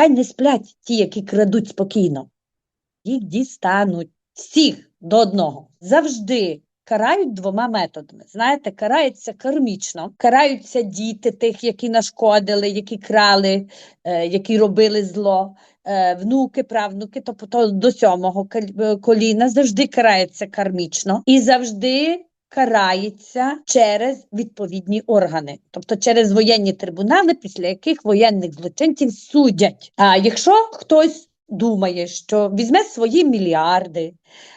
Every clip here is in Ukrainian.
хай не сплять ті, які крадуть спокійно. Їх дістануть всіх до одного. Завжди карають двома методами. Знаєте, карається кармічно, караються діти тих, які нашкодили, які крали, е, які робили зло, е, внуки, правнуки, тобто до сьомого коліна завжди карається кармічно і завжди карається через відповідні органи, тобто через воєнні трибунали, після яких воєнних злочинців судять. А якщо хтось думає, що візьме свої мільярди,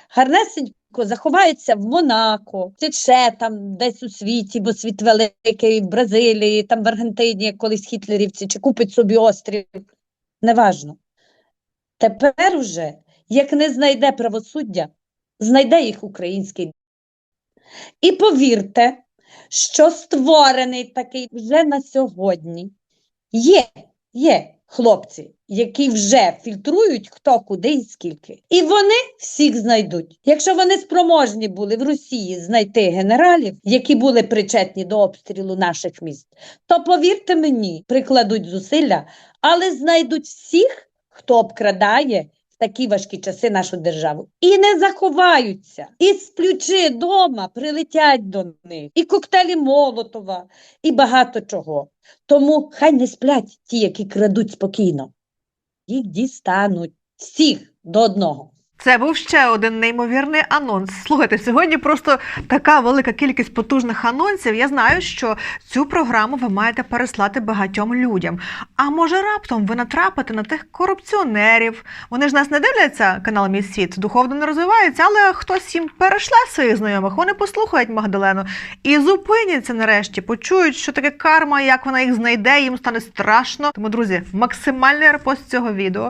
гарнесенько заховається в Монако, чи ще там десь у світі, бо світ великий, в Бразилії, там в Аргентині, як колись хітлерівці, чи купить собі острів, неважно. Тепер уже, як не знайде правосуддя, знайде їх український. І повірте, що створений такий вже на сьогодні. Є, є хлопці, які вже фільтрують хто куди і скільки. І вони всіх знайдуть. Якщо вони спроможні були в Росії знайти генералів, які були причетні до обстрілу наших міст, то повірте мені, прикладуть зусилля, але знайдуть всіх, хто обкрадає в такі важкі часи нашу державу. І не заховаються. І сплючи дома прилетять до них, і коктейлі Молотова, і багато чого. Тому хай не сплять ті, які крадуть спокійно. Їх дістануть всіх до одного. Це був ще один неймовірний анонс. Слухайте, сьогодні просто така велика кількість потужних анонсів. Я знаю, що цю програму ви маєте переслати багатьом людям. А може раптом ви натрапите на тих корупціонерів. Вони ж нас не дивляться, канал Мій світ, духовно не розвиваються, але хтось їм перешле своїх знайомих. Вони послухають Магдалену і зупиняться нарешті, почують, що таке карма, як вона їх знайде, їм стане страшно. Тому, друзі, максимальний репост цього відео.